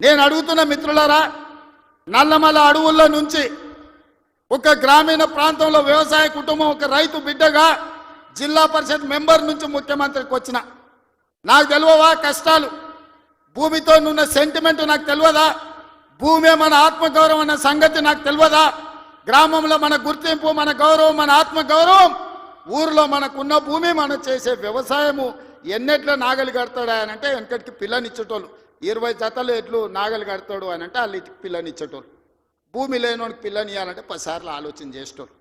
నేను అడుగుతున్న మిత్రులారా నల్లమల అడవుల్లో నుంచి ఒక గ్రామీణ ప్రాంతంలో వ్యవసాయ కుటుంబం ఒక రైతు బిడ్డగా జిల్లా పరిషత్ మెంబర్ నుంచి ముఖ్యమంత్రికి వచ్చిన. నాకు తెలియవా కష్టాలు? భూమితో నున్న సెంటిమెంట్ నాకు తెలియదా? భూమి మన ఆత్మగౌరవం అన్న సంగతి నాకు తెలియదా? గ్రామంలో మన గుర్తింపు మన గౌరవం మన ఆత్మగౌరవం ఊరిలో మనకున్న భూమి మనం చేసే వ్యవసాయము ఎన్నెట్ల నాగలి కడతాడా అని అంటే వెనకటికి పిల్లనిచ్చేటోళ్ళు ఇరవై జతలు ఎట్లు నాగలి కడతాడు అని అంటే వాళ్ళు పిల్లని ఇచ్చేటోళ్ళు. భూమి లేనివాడికి పిల్లని ఇవ్వాలంటే పదిసార్లు ఆలోచన చేసేటోళ్ళు.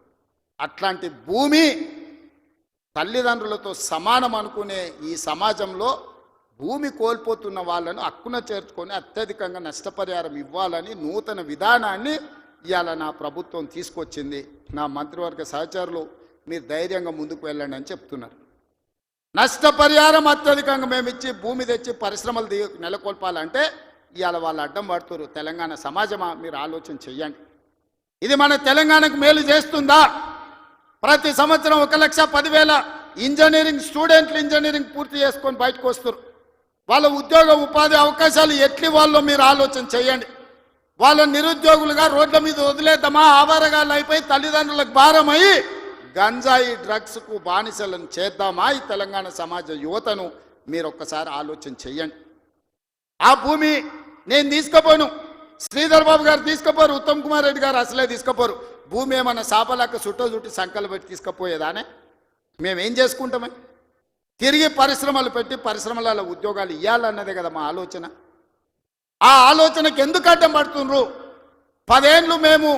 అట్లాంటి భూమి తల్లిదండ్రులతో సమానం అనుకునే ఈ సమాజంలో భూమి కోల్పోతున్న వాళ్ళను హక్కున చేర్చుకొని అత్యధికంగా నష్టపరిహారం ఇవ్వాలని నూతన విధానాన్ని ఇవాళ నా ప్రభుత్వం తీసుకొచ్చింది. నా మంత్రివర్గ సహచరులు మీరు ధైర్యంగా ముందుకు వెళ్ళండి అని చెప్తున్నారు. నష్టపరిహారం అత్యధికంగా మేము ఇచ్చి భూమి తెచ్చి పరిశ్రమలు ది నెలకొల్పాలంటే ఇవాళ వాళ్ళు అడ్డం పడుతురు తెలంగాణ సమాజమా? మీరు ఆలోచన చెయ్యండి. ఇది మన తెలంగాణకు మేలు చేస్తుందా? ప్రతి సంవత్సరం ఒక లక్ష పదివేల ఇంజనీరింగ్ స్టూడెంట్లు ఇంజనీరింగ్ పూర్తి చేసుకొని బయటకు వస్తారు వాళ్ళ ఉద్యోగ ఉపాధి అవకాశాలు ఎట్లి వాళ్ళు మీరు ఆలోచన చేయండి వాళ్ళ నిరుద్యోగులుగా రోడ్ల మీద వదిలేద్దామా? ఆవారగాళ్ళు అయిపోయి తల్లిదండ్రులకు భారమయ్యి గంజాయి డ్రగ్స్కు బానిసలను చేద్దామా? ఈ తెలంగాణ సమాజ యువతను మీరు ఒక్కసారి ఆలోచన చెయ్యండి. ఆ భూమి నేను తీసుకుపోను. శ్రీధర్ బాబు గారు తీసుకుపోరు ఉత్తమ్ కుమార్ రెడ్డి గారు అసలే తీసుకుపోరు. భూమి ఏమన్నా సాపలాక చుట్టూ చుట్టి సంకలు పెట్టి తీసుకుపోయేదానే? మేమేం చేసుకుంటామే? తిరిగి పరిశ్రమలు పెట్టి పరిశ్రమలలో ఉద్యోగాలు ఇవ్వాలన్నదే కదా మా ఆలోచన. ఆ ఆలోచనకి ఎందుకు అడ్డం పడుతుండ్రు? పదేండ్లు మేము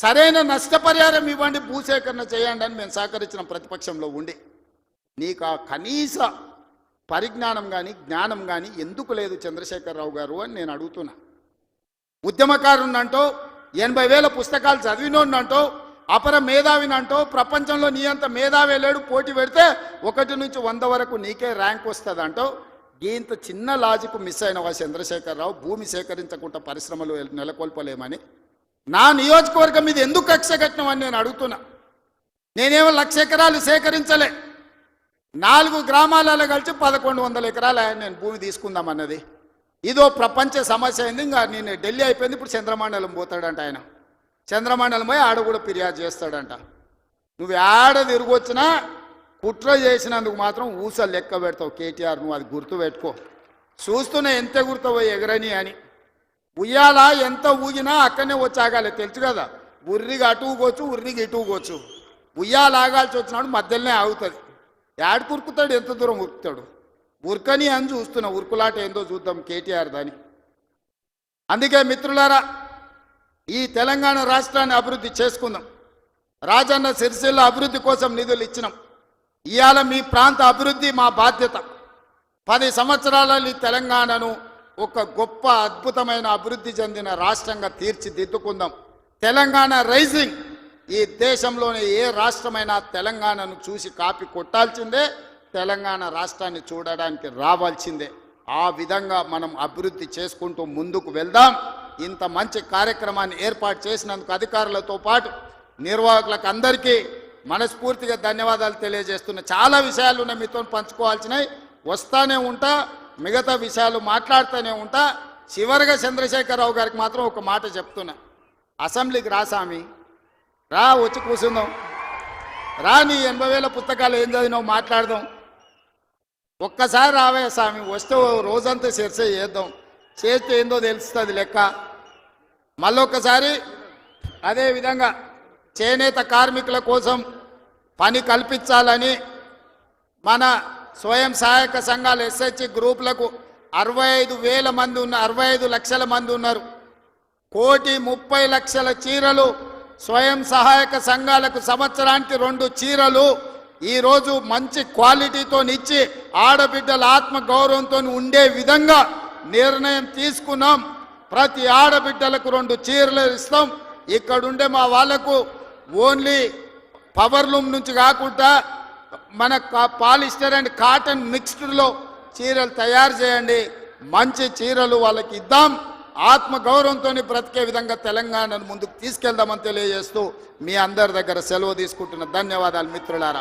సరైన నష్టపరిహారం ఇవ్వండి భూసేకరణ చేయండి అని మేము సహకరించిన ప్రతిపక్షంలో ఉండి. నీకు ఆ కనీస పరిజ్ఞానం కానీ జ్ఞానం కానీ ఎందుకు లేదు చంద్రశేఖరరావు గారు అని నేను అడుగుతున్నా. ఉద్యమకారునంటో ఎనభై వేల పుస్తకాలు చదివినోన్నంటో అపర మేధావినంటో ప్రపంచంలో నీ అంత మేధావి లేడు పోటీ పెడితే ఒకటి నుంచి వంద వరకు నీకే ర్యాంక్ వస్తుంది అంటో ఇంత చిన్న లాజిక్ మిస్ అయినవా చంద్రశేఖరరావు? భూమి సేకరించకుండా పరిశ్రమలు నెలకొల్పలేమని? నా నియోజకవర్గం మీద ఎందుకు కక్ష కట్టినవని నేను అడుగుతున్నా. నేనేమో లక్ష ఎకరాలు సేకరించలే. నాలుగు గ్రామాలలో కలిసి పదకొండు వందల ఎకరాలు ఆయన నేను భూమి తీసుకుందామన్నది ఇదో ప్రపంచ సమస్య అయింది. ఇంకా నేను ఢిల్లీ అయిపోయింది. ఇప్పుడు చంద్రమండలం పోతాడంట ఆయన. చంద్రమండలం పోయి ఆడ కూడా ఫిర్యాదు చేస్తాడంట. నువ్వు ఆడ తిరిగొచ్చినా కుట్ర చేసినందుకు మాత్రం ఊసలు లెక్క పెడతావు. కేటీఆర్ నువ్వు అది గుర్తు పెట్టుకో ఎంత గుర్తవో ఎగరని అని. ఉయ్యాల ఎంత ఊగినా అక్కడనే వచ్చి ఆగాలి తెలుసు కదా? ఉర్రికి అటు ఉర్రికి ఇటుకోవచ్చు ఉయ్యాల ఆగాల్సి వచ్చినాడు మధ్యలోనే ఆగుతుంది. యాడ్ కురుకుతాడు ఎంత దూరం ఉరుకుతాడు? ఉరకని అని చూస్తున్నా ఉరుకులాట ఏందో చూద్దాం కేటీఆర్ దాని. అందుకే మిత్రులారా ఈ తెలంగాణ రాష్ట్రాన్ని అభివృద్ధి చేసుకుందాం. రాజన్న సిరిసిల్ల అభివృద్ధి కోసం నిధులు ఇచ్చినాం. ఇవాళ మీ ప్రాంత అభివృద్ధి మా బాధ్యత. పది సంవత్సరాలలో ఈ తెలంగాణను ఒక గొప్ప అద్భుతమైన అభివృద్ధి చెందిన రాష్ట్రంగా తీర్చిదిద్దుకుందాం. తెలంగాణ రైజింగ్. ఈ దేశంలోని ఏ రాష్ట్రమైనా తెలంగాణను చూసి కాపీ కొట్టాల్సిందే తెలంగాణ రాష్ట్రాన్ని చూడడానికి రావాల్సిందే. ఆ విధంగా మనం అభివృద్ధి చేసుకుంటూ ముందుకు వెళ్దాం. ఇంత మంచి కార్యక్రమాన్ని ఏర్పాటు చేసినందుకు అధికారులతో పాటు నిర్వాహకులకు అందరికీ మనస్ఫూర్తిగా ధన్యవాదాలు తెలియజేస్తున్నా చాలా విషయాలు ఉన్నాయి. మీతో పంచుకోవాల్సినవి. వస్తానే ఉంటా. మిగతా విషయాలు మాట్లాడుతూనే ఉంటా. చివరిగా చంద్రశేఖరరావు గారికి మాత్రం ఒక మాట చెప్తున్నా. అసెంబ్లీకి రాసామి రా వచ్చి కూర్చుందాం రా నీ ఎనభై వేల పుస్తకాలు ఏం చదివినావు మాట్లాడదాం. ఒక్కసారి రావే స్వామి వస్తే రోజంతా చర్చ చేద్దాం చేస్తే ఏందో తెలుస్తుంది లెక్క. మళ్ళొక్కసారి అదేవిధంగా చేనేత కార్మికుల కోసం పని కల్పించాలని మన స్వయం సహాయక సంఘాలు ఎస్హెచ్ గ్రూపులకు అరవై ఐదు వేల మంది ఉన్న అరవై ఐదు లక్షల మంది ఉన్నారు. కోటి ముప్పై లక్షల చీరలు స్వయం సహాయక సంఘాలకు సంవత్సరానికి రెండు చీరలు ఈరోజు మంచి క్వాలిటీతో ఇచ్చి ఆడబిడ్డల ఆత్మగౌరవంతో ఉండే విధంగా నిర్ణయం తీసుకున్నాం. ప్రతి ఆడబిడ్డలకు రెండు చీరలు ఇస్తాం. ఇక్కడుండే మా వాళ్ళకు ఓన్లీ పవర్ లూమ్ నుంచి కాకుండా మన కా- పాలిస్టర్ అండ్ కాటన్ మిక్స్డ్లో చీరలు తయారు చేయండి. మంచి చీరలు వాళ్ళకి ఇద్దాం. ఆత్మగౌరవంతో బ్రతికే విధంగా తెలంగాణను ముందుకు తీసుకెళ్దామని తెలియజేస్తూ మీ అందరి దగ్గర సెలవు తీసుకుంటున్న ధన్యవాదాలు మిత్రులారా.